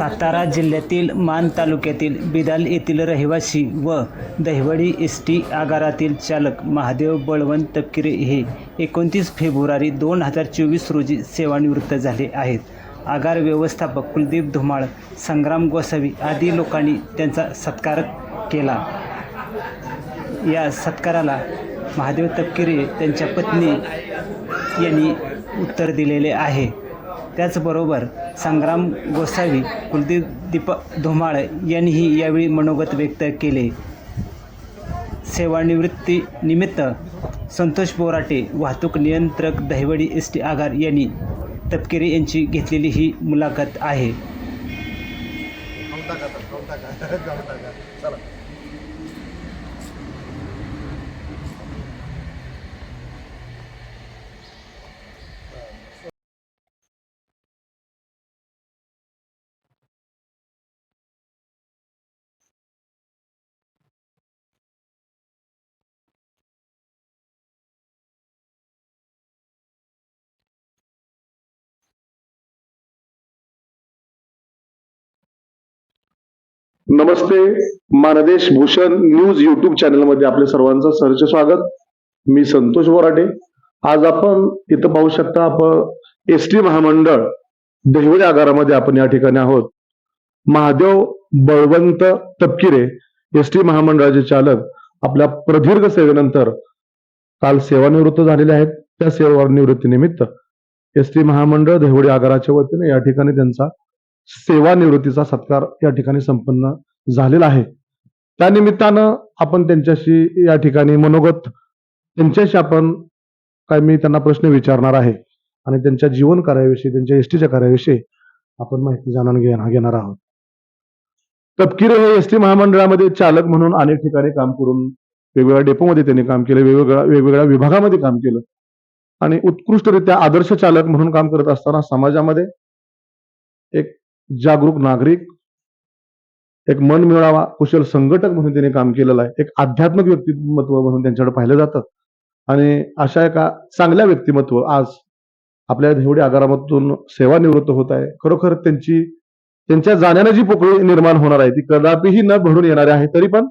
सातारा जिल्ह्यातील मान तालुक्यातील बिदाल येथील रहिवासी व दहिवडी एस टी आगारातील चालक महादेव बळवंत तपकिरे हे एकोणतीस फेब्रुवारी दोन हजार चोवीस रोजी सेवानिवृत्त झाले आहेत. आगार व्यवस्थापक कुलदीप धुमाळ संग्राम गोसावी आदी लोकांनी त्यांचा सत्कार केला. या सत्काराला महादेव तपकिरे त्यांच्या पत्नी यांनी उत्तर दिलेले आहे. त्याचबरोबर संग्राम गोसावी कुलदीप दीपक धुमाळ यांनीही यावेळी मनोगत व्यक्त केले. सेवानिवृत्तीनिमित्त संतोष बोराटे वाहतूक नियंत्रक दहिवडी एस टी आगार यांनी तपकिरे यांची घेतलेली ही मुलाखत आहे. नमस्ते मानदेश भूषण न्यूज युट्यूब चॅनलमध्ये आपल्या सर्वांचं सरचे स्वागत. मी संतोष बोराटे आज आपण इथं पाहू शकता आपण एस टी महामंडळ दहिवडी आगारामध्ये आपण या ठिकाणी आहोत. महादेव बळवंत तपकिरे एस टी महामंडळाचे चालक आपल्या प्रदीर्घ सेवेनंतर काल सेवानिवृत्त झालेले आहेत. त्या सेवानिवृत्तीनिमित्त एस टी महामंडळ दहिवडी आगाराच्या वतीने या ठिकाणी त्यांचा सेवानिवृत्तीचा सत्कार या ठिकाणी संपन्न झालेला आहे. त्या निमित्तानं आपण त्यांच्याशी या ठिकाणी मनोगत त्यांच्याशी आपण काय मी त्यांना प्रश्न विचारणार आहे आणि त्यांच्या जीवन कार्याविषयी त्यांच्या एसटीच्या कार्याविषयी आपण माहिती जाणून घेणार आहोत. तपकिरे हे एसटी महामंडळामध्ये चालक म्हणून अनेक ठिकाणी काम करून वेगवेगळ्या डेपोमध्ये त्यांनी काम केले वेगवेगळ्या वेगवेगळ्या विभागामध्ये काम केलं आणि उत्कृष्टरित्या आदर्श चालक म्हणून काम करत असताना समाजामध्ये एक जागरूक नागरिक एक मन मिळावा कुशल संघटक म्हणून त्यांनी काम केलेलं आहे एक आध्यात्मिक व्यक्तिमत्व म्हणून त्यांच्याकडे पाहिलं जातं. आणि अशा एका चांगल्या व्यक्तिमत्व आज आपल्या एवढ्या आगारामधून सेवानिवृत्त होत आहे. खरोखर त्यांची त्यांच्या जाण्यानं जी पोकळी निर्माण होणार आहे ती कदापिही न भरून येणारी आहे तरी पण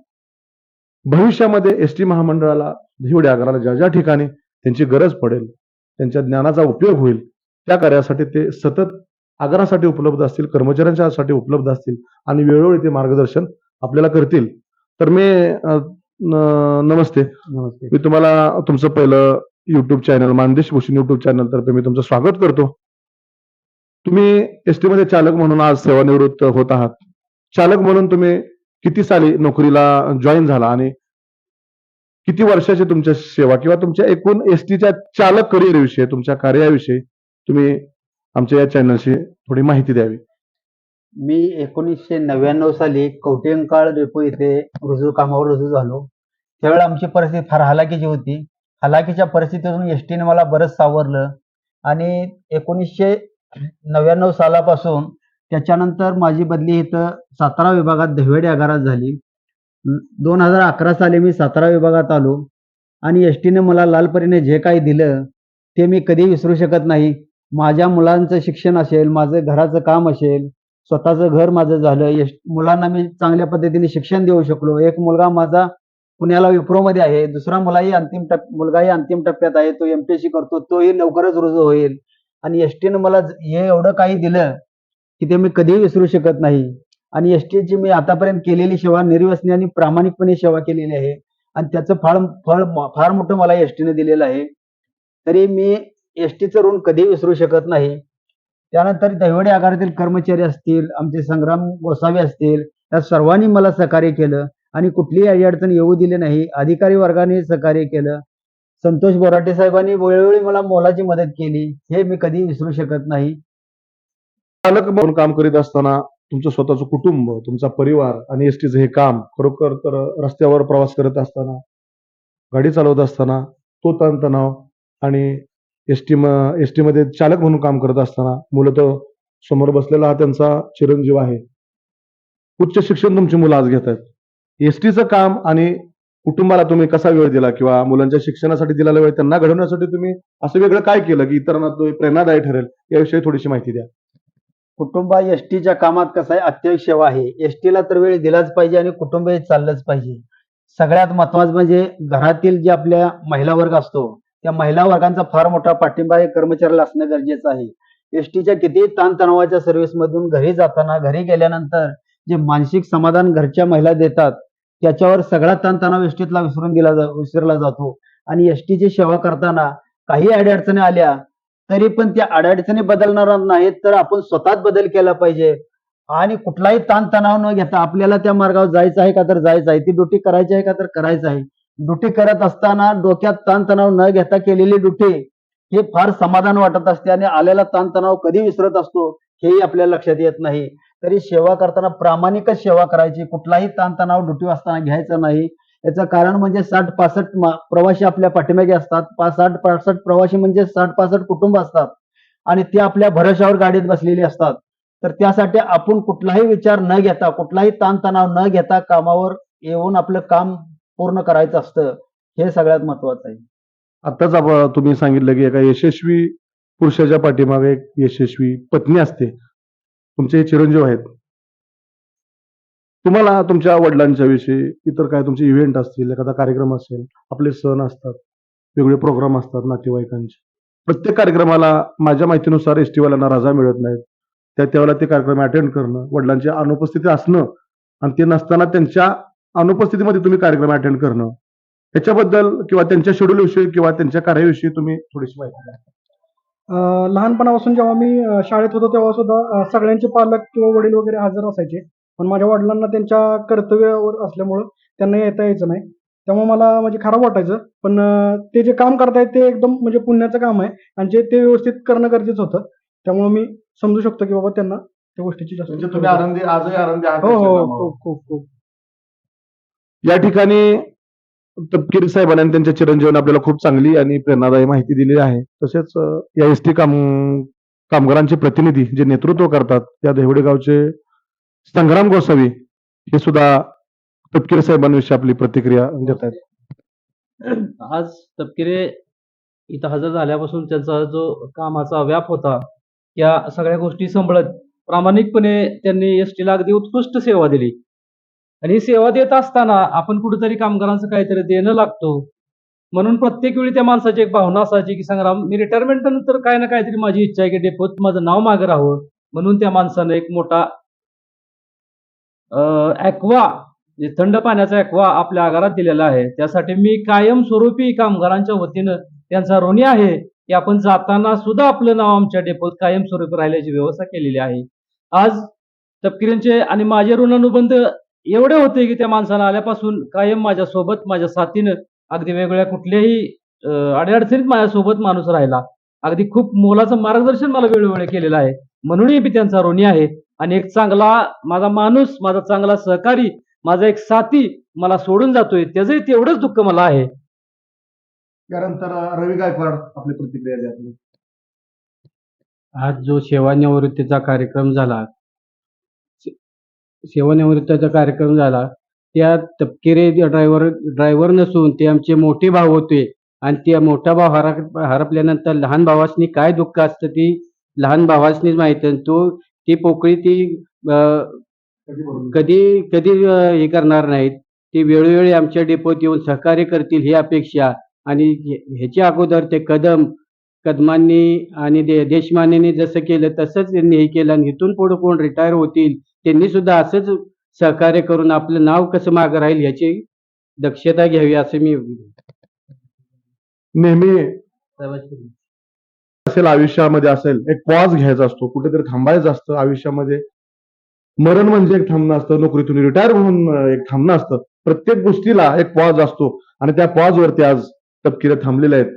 भविष्यामध्ये एस टी महामंडळाला देवडी आगाराला ज्या ज्या ठिकाणी त्यांची गरज पडेल त्यांच्या ज्ञानाचा उपयोग होईल त्या कार्यासाठी ते सतत आगारासाठी उपलब्ध असतील कर्मचाऱ्यांच्यासाठी उपलब्ध असतील आणि वेळोवेळी ते मार्गदर्शन आपल्याला करतील. तर मी नमस्ते. मी तुम्हाला तुमचं पहिलं YouTube channel Mandesh Bhushan YouTube channel तर्फे मी तुमचं स्वागत करतो. तुम्ही एसमध्ये चालक म्हणून आज सेवानिवृत्त होत आहात. चालक म्हणून तुम्ही किती साली नोकरीला जॉईन झाला आणि किती वर्षाची तुमच्या सेवा किंवा तुमच्या एकूण एस टीच्या चालक करिअर विषयी तुमच्या कार्याविषयी तुम्ही आमच्या या चॅनलशी थोडी माहिती द्यावी. मी एकोणीसशे नव्याण्णव साली कवटेंकाळ डेपो येथे रुजू कामावर रुजू झालो. त्यावेळी आमची परिस्थिती फार हलाखीची होती. हलाखीच्या परिस्थितीतून एस टीने मला बरंच सावरलं आणि एकोणीसशे नव्याण्णव सालापासून त्याच्यानंतर माझी बदली इथं सातारा विभागात दहिवडी आगारात झाली. दोन हजार अकरा साली मी सातारा विभागात आलो आणि एस टीने मला लालपरीने जे काही दिलं ते मी कधी विसरू शकत नाही. माझ्या मुलांचं शिक्षण असेल माझं घराचं काम असेल स्वतःचं घर माझं झालं यश मुलांना मी चांगल्या पद्धतीने शिक्षण देऊ शकलो. एक मुलगा माझा पुण्याला विप्रोमध्ये आहे दुसरा मुलाही अंतिम टप मुलगाही अंतिम टप्प्यात आहे तो एम करतो तोही लवकरच रुजू होईल. आणि एस टीनं मला हे एवढं काही दिलं की ते मी कधीही विसरू शकत नाही. आणि एस टीची मी आतापर्यंत केलेली सेवा निर्व्यसनी आणि प्रामाणिकपणे सेवा केलेली आहे. आणि त्याचं फार फळ फार मोठं मला एस टीनं दिलेलं आहे. तरी मी एस टीचं ऋण कधी विसरू शकत नाही. त्यानंतर दहिवडे आगारातील कर्मचारी असतील आमचे संग्राम गोसावी असतील या सर्वांनी मला सहकार्य केलं आणि कुठलीही अडचण येऊ दिली नाही. अधिकारी वर्गाने सहकार्य केलं. संतोष बोराटे साहेबांनी वेळोवेळी मला मोलाची मदत केली. हे मी कधी विसरू शकत नाही. चालक म्हणून काम करीत असताना तुमचं स्वतःचं कुटुंब तुमचा परिवार आणि एसटीचं हे काम खरोखर तर रस्त्यावर प्रवास करत असताना गाडी चालवत असताना तो ताणतणाव आणि एसटी एसमध्ये चालक म्हणून काम करत असताना मूलतः समोर बसलेला हा त्यांचा चिरंजीव आहे. उच्च शिक्षण तुमची मुलं आज घेत आहेत. एसटीचं काम आणि कुटुंबाला तुम्ही कसा वेळ दिला किंवा मुलांच्या शिक्षणासाठी दिलेला वेळ त्यांना घडवण्यासाठी तुम्ही असं वेगळं काय केलं की इतरांना तो प्रेरणादायी ठरेल? याविषयी थोडीशी माहिती द्या. कुटुंबा एस टीच्या कामात कसं आहे? अत्यावश्यक सेवा आहे. एस टीला तर वेळ दिलाच पाहिजे आणि कुटुंब हे चाललंच पाहिजे. सगळ्यात महत्वाचं म्हणजे घरातील जे आपल्या महिला वर्ग असतो त्या महिला वर्गांचा फार मोठा पाठिंबा हे कर्मचाऱ्याला असणं गरजेचं आहे. एसटीच्या किती ताणतणावाच्या सर्व्हिसमधून घरी जाताना घरी गेल्यानंतर जे मानसिक समाधान घरच्या महिला देतात त्याच्यावर सगळा ताणतणाव एसटीतला विसरून दिला जा विसरला जातो. आणि एसटीची सेवा करताना काही अडचणी आल्या तरी पण त्या अडचणी बदलणार नाहीत तर आपण स्वतःच बदल केला पाहिजे. आणि कुठलाही ताणतणाव न घेता आपल्याला त्या मार्गावर जायचं आहे का तर जायचं आहे ती ड्युटी करायची आहे का तर करायचं आहे. ड्युटी करत असताना डोक्यात ताणतणाव न घेता केलेली ड्युटी हे फार समाधान वाटत असते आणि आलेला ताणतणाव कधी विसरत असतो हेही आपल्याला लक्षात येत नाही. तरी सेवा करताना प्रामाणिकच सेवा करायची. कुठलाही ताणतणाव ड्युटी असताना घ्यायचा नाही. याचं कारण म्हणजे साठ पासष्ट प्रवासी आपल्या पाठीमागे असतात. पाच साठ पासष्ट प्रवासी म्हणजे साठ पासष्ट कुटुंब असतात आणि ते आपल्या भरोशावर गाडीत बसलेली असतात. तर त्यासाठी आपण कुठलाही विचार न घेता कुठलाही ताणतणाव न घेता कामावर येऊन आपलं काम पूर्ण करायचं असतं हे सगळ्यात महत्वाचं आहे. आताच आपण तुम्ही सांगितलं की एका यशस्वी पुरुषाच्या पाठीमागे एक यशस्वी पत्नी असते. तुमचे चिरंजीव आहेत. तुम्हाला तुमच्या वडिलांच्या विषयी इतर काय तुमचे इव्हेंट असतील एखादा कार्यक्रम असेल आपले सण असतात वेगवेगळे प्रोग्राम असतात नातेवाईकांचे. प्रत्येक कार्यक्रमाला माझ्या माहितीनुसार एस टीवाल्यांना रजा मिळत नाहीत. त्या त्यावेळेला ते कार्यक्रम अटेंड करणं वडिलांची अनुपस्थिती असणं आणि ते नसताना त्यांच्या अनुपस्थितीमध्ये तुम्ही कार्यक्रम अटेंड करणं. त्याच्याबद्दल किंवा त्यांच्या शेड्यूल विषयी किंवा त्यांच्या कार्याविषयी तुम्ही थोडीशी माहिती द्या. लहानपणापासून जेव्हा मी शाळेत होतो तेव्हा सुद्धा सगळ्यांचे पालक किंवा वडील वगैरे हजर असायचे. पण माझ्या वडिलांना त्यांच्या कर्तव्यावर असल्यामुळं त्यांना येता यायचं नाही. त्यामुळे मला म्हणजे खराब वाटायचं. पण ते जे काम करतायत ते एकदम म्हणजे पुण्याचं काम आहे. आणि जे ते व्यवस्थित करणं गरजेचं होतं. त्यामुळे मी समजू शकतो की बाबा त्यांना त्या गोष्टीची जास्त म्हणजे तुम्ही आनंदी आजही आनंदी हो हो कामावर. खूप खूप खूप. या ठिकाणी तपकीर साहेबांनी आणि त्यांच्या चिरंजीवांनी आपल्याला खूप चांगली आणि प्रेरणादायी माहिती दिली आहे. तसेच या एस टी काम कामगारांचे प्रतिनिधी जे नेतृत्व करतात या देवडे गावचे संग्राम गोसावी हे सुद्धा तपकिरे साहेबांविषयी आपली प्रतिक्रिया देत आहेत. आज तपकिरे इथं हजर झाल्यापासून त्यांचा जो कामाचा व्याप होता या सगळ्या गोष्टी सांभाळत प्रामाणिकपणे त्यांनी एस टीला अगदी उत्कृष्ट सेवा दिली. आणि ही सेवा देत असताना आपण कुठेतरी कामगारांचं काहीतरी देणं लागतो. म्हणून प्रत्येक वेळी त्या माणसाची एक भावना असायची की संग्राम मी रिटायरमेंट नंतर काय ना काहीतरी माझी इच्छा आहे की डेपोत माझं नाव मागं राहावं. म्हणून त्या माणसानं एक मोठा ॲक्वा जे थंड पाण्याचा ॲक्वा आपल्या आगारात दिलेला आहे. त्यासाठी मी कायमस्वरूपी कामगारांच्या वतीनं त्यांचा ऋणी आहे. की आपण जाताना सुद्धा आपलं नाव आमच्या डेपोत कायमस्वरूपी राहिल्याची व्यवस्था केलेली आहे. आज तपकिरींचे आणि माझे ऋणानुबंध एवढे होते की त्या माणसाला आल्यापासून कायम माझ्या सोबत माझ्या साथीनं अगदी वेगवेगळ्या कुठल्याही अडीअडचणीत माझ्यासोबत माणूस राहिला. अगदी खूप मोलाचं मार्गदर्शन मला वेळोवेळी केलेलं आहे. म्हणूनही मी त्यांचा ऋणी आहे. आणि एक चांगला माझा माणूस माझा चांगला सहकारी माझा एक साथी मला सोडून जातोय. त्याचंही तेवढंच दुःख मला आहे. त्यानंतर रवी गायकवाड आपली प्रतिक्रिया द्या. आज जो सेवानिवृत्तीचा कार्यक्रम झाला सेवानिवृत्तीचा कार्यक्रम झाला. त्या तपकिरे ड्रायव्हर ड्रायव्हर नसून ते आमचे मोठे भाऊ होते आणि त्या मोठा भाव हरा हरपल्यानंतर लहान भावासनी काय दुःख असतं ती लहान भावासनीच माहिती आणि तो ती पोकळी ती कधी कधी हे करणार नाहीत. ते वेळोवेळी आमच्या डेपोत येऊन सहकार्य करतील ही अपेक्षा आणि ह्याच्या अगोदर ते कदम कदमांनी आणि दे देशमान्यांनी जसं केलं तसंच त्यांनी हे केलं आणि इथून पुढे कोण रिटायर होतील त्यांनी सुद्धा असंच सहकार्य करून आपलं नाव कसं मागं राहील याची दक्षता घ्यावी असं मी नेहमी असेल आयुष्यामध्ये असेल एक पॉज घ्यायचा असतो कुठेतरी थांबायचं असतं आयुष्यामध्ये. मरण म्हणजे एक थांबणं असतं नोकरीतून रिटायर म्हणून एक थांबणं असतं. प्रत्येक गोष्टीला एक पॉज असतो आणि त्या pause वरती आज तपकिरे थांबलेले आहेत.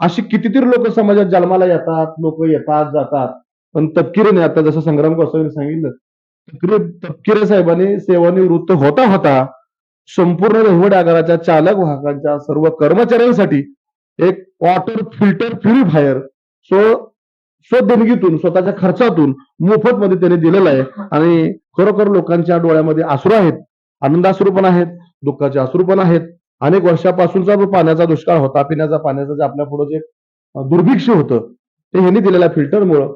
अशी कितीतरी लोक समाजात जन्माला येतात लोक येतात जातात. पण तपकिरेने आता जसं संग्राम गोसावीने सांगितलं तपकिरे साहेबांनी सेवानिवृत्त होता होता संपूर्ण रेहवड आगाराच्या चालक वाहकांच्या सर्व कर्मचाऱ्यांसाठी एक वॉटर फिल्टर प्युरिफायर सो स्वदेणगीतून स्वतःच्या खर्चातून मोफत मध्ये त्याने दिलेलं आहे. आणि खरोखर लोकांच्या डोळ्यामध्ये अश्रू आहेत आनंदाश्रू पण आहेत दुःखाचे अश्रू पण आहेत. अनेक वर्षापासूनचा जो पाण्याचा दुष्काळ होता पिण्याचा पाण्याचा जे आपल्या पुढे जे दुर्भिक्ष होतं ते ह्यांनी दिलेल्या फिल्टरमुळं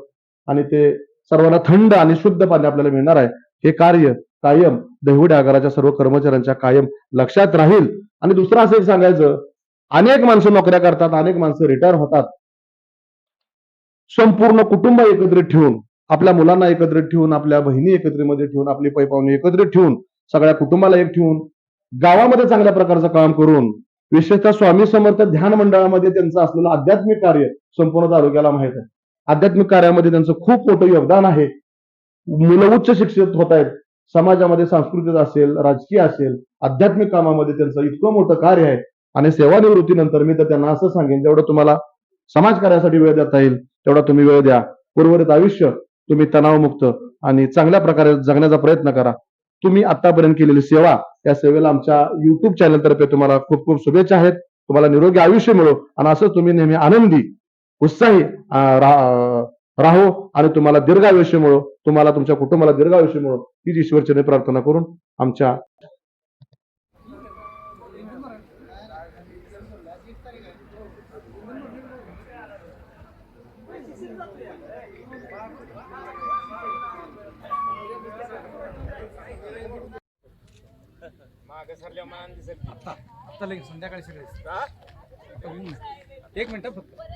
आणि ते सर्वांना थंड आणि शुद्ध पाणी आपल्याला मिळणार आहे. हे कार्य कायम दहिवडी आगाराच्या सर्व कर्मचाऱ्यांच्या कायम लक्षात राहील. आणि दुसरं असं सांगायचं अनेक माणसं नोकऱ्या करतात अनेक माणसं रिटायर होतात. संपूर्ण कुटुंब एकत्रित ठेवून आपल्या मुलांना एकत्रित ठेवून आपल्या बहिणी एकत्रितमध्ये ठेवून आपली पैपावणी एकत्रित ठेवून सगळ्या कुटुंबाला एक ठेवून गावामध्ये चांगल्या प्रकारचं काम करून विशेषतः स्वामी समर्थ ध्यान मंडळामध्ये त्यांचं असलेलं आध्यात्मिक कार्य संपूर्ण तालुक्याला माहीत आहे. आध्यात्मिक कार्यामध्ये त्यांचं खूप मोठं योगदान आहे. मुलं उच्च शिक्षित होत आहेत. समाजामध्ये सांस्कृतिक असेल राजकीय असेल आध्यात्मिक कामामध्ये त्यांचं इतकं मोठं कार्य आहे. आणि सेवानिवृत्तीनंतर मी तर त्यांना असं सांगेन जेवढं तुम्हाला समाज कार्यासाठी वेळ देता येईल तेवढा तुम्ही वेळ द्या. उर्वरित आयुष्य तुम्ही तणावमुक्त आणि चांगल्या प्रकारे जगण्याचा प्रयत्न करा. तुम्ही आतापर्यंत केलेली सेवा या सेवेला आमच्या युट्यूब चॅनल तर्फे तुम्हाला खूप खूप शुभेच्छा आहेत. तुम्हाला निरोगी आयुष्य मिळो आणि असं तुम्ही नेहमी आनंदी उत्साही राहो आणि तुम्हाला दीर्घ आयुष्य मिळो तुम्हाला तुमच्या कुटुंबाला दीर्घ आयुष्य मिळो हीच ईश्वरचरणी प्रार्थना करून आमच्या एक मिनिट फक्त.